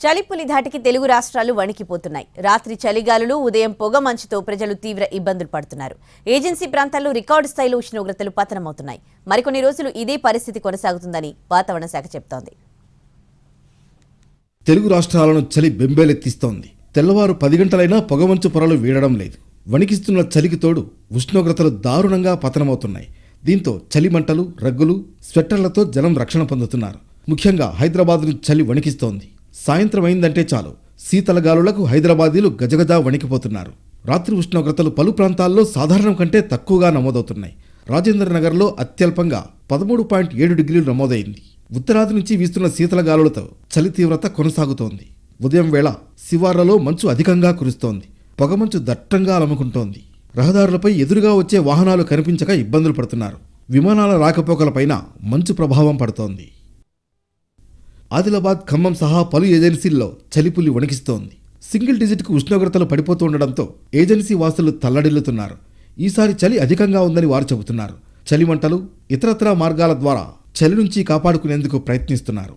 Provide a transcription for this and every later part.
చలిపులి ధాటికి తెలుగు రాష్ట్రాలు వణికిపోతున్నాయి. రాత్రి చలిగాలులు ఉదయం పొగ మంచుతో ప్రజలు తీవ్ర ఇబ్బందులు పడుతున్నారు. ఏజెన్సీ ప్రాంతాల్లో రికార్డు స్థాయిలో ఉష్ణోగ్రతలు పతనమవుతున్నాయి. మరికొన్ని రోజులు ఇదే పరిస్థితి కొనసాగుతుందని వాతావరణ శాఖ చెబుతోంది. తెలుగు రాష్ట్రాలను చలి బెంబేలెత్తిస్తోంది. తెల్లవారు పది గంటలైనా పొగమంచు పొరలు వీడడం లేదు. వణికిస్తున్న చలికి తోడు ఉష్ణోగ్రతలు దారుణంగా పతనమవుతున్నాయి. దీంతో చలి మంటలు రగ్గులు స్వెట్టర్లతో జనం రక్షణ పొందుతున్నారు. ముఖ్యంగా హైదరాబాద్ను చలి వణికిస్తోంది. సాయంత్రం అయిందంటే చాలు. శీతల గాలులకు హైదరాబాదీలు గజగజ వణికిపోతున్నారు. రాత్రి ఉష్ణోగ్రతలు పలు ప్రాంతాల్లో సాధారణం కంటే తక్కువగా నమోదవుతున్నాయి. రాజేంద్ర నగర్లో అత్యల్పంగా పదమూడు పాయింట్ ఏడు డిగ్రీలు నమోదైంది. ఉత్తరాది నుంచి వీస్తున్న శీతల గాలులతో చలి తీవ్రత కొనసాగుతోంది. ఉదయం వేళ శివార్లలో మంచు అధికంగా కురుస్తోంది. పొగమంచు దట్టంగా అలముకుంటోంది. రహదారులపై ఎదురుగా వచ్చే వాహనాలు కనిపించక ఇబ్బందులు పడుతున్నారు. విమానాల రాకపోకలపైన మంచు ప్రభావం పడుతోంది. ఆదిలాబాద్ ఖమ్మం సహా పలు ఏజెన్సీల్లో చలిపులి వణికిస్తోంది. సింగిల్ డిజిట్కు ఉష్ణోగ్రతలు పడిపోతూ ఉండడంతో ఏజెన్సీ వాసులు తల్లడిల్లుతున్నారు. ఈసారి చలి అధికంగా ఉందని వారు చెబుతున్నారు. చలి మంటలు ఇతరత్రా మార్గాల ద్వారా చలి నుంచి కాపాడుకునేందుకు ప్రయత్నిస్తున్నారు.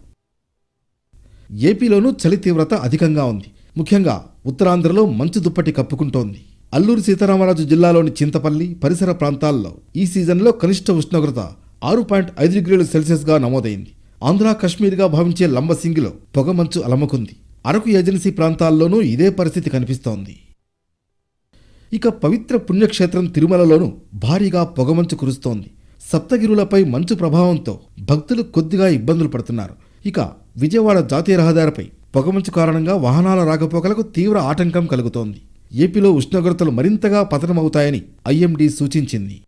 ఏపీలోనూ చలి తీవ్రత అధికంగా ఉంది. ముఖ్యంగా ఉత్తరాంధ్రలో మంచు దుప్పటి కప్పుకుంటోంది. అల్లూరు సీతారామరాజు జిల్లాలోని చింతపల్లి పరిసర ప్రాంతాల్లో ఈ సీజన్లో కనిష్ట ఉష్ణోగ్రత ఆరు పాయింట్ ఐదు డిగ్రీల సెల్సియస్గా నమోదైంది. ఆంధ్ర కశ్మీర్గా భావించే లంబసింగిలో పొగమంచు అలముకుంది. అరకు ఏజెన్సీ ప్రాంతాల్లోనూ ఇదే పరిస్థితి కనిపిస్తోంది. ఇక పవిత్ర పుణ్యక్షేత్రం తిరుమలలోనూ భారీగా పొగమంచు కురుస్తోంది. సప్తగిరులపై మంచు ప్రభావంతో భక్తులు కొద్దిగా ఇబ్బందులు పడుతున్నారు. ఇక విజయవాడ జాతీయ రహదారిపై పొగమంచు కారణంగా వాహనాల రాకపోకలకు తీవ్ర ఆటంకం కలుగుతోంది. ఏపీలో ఉష్ణోగ్రతలు మరింతగా పతనమవుతాయని ఐఎండీ సూచించింది.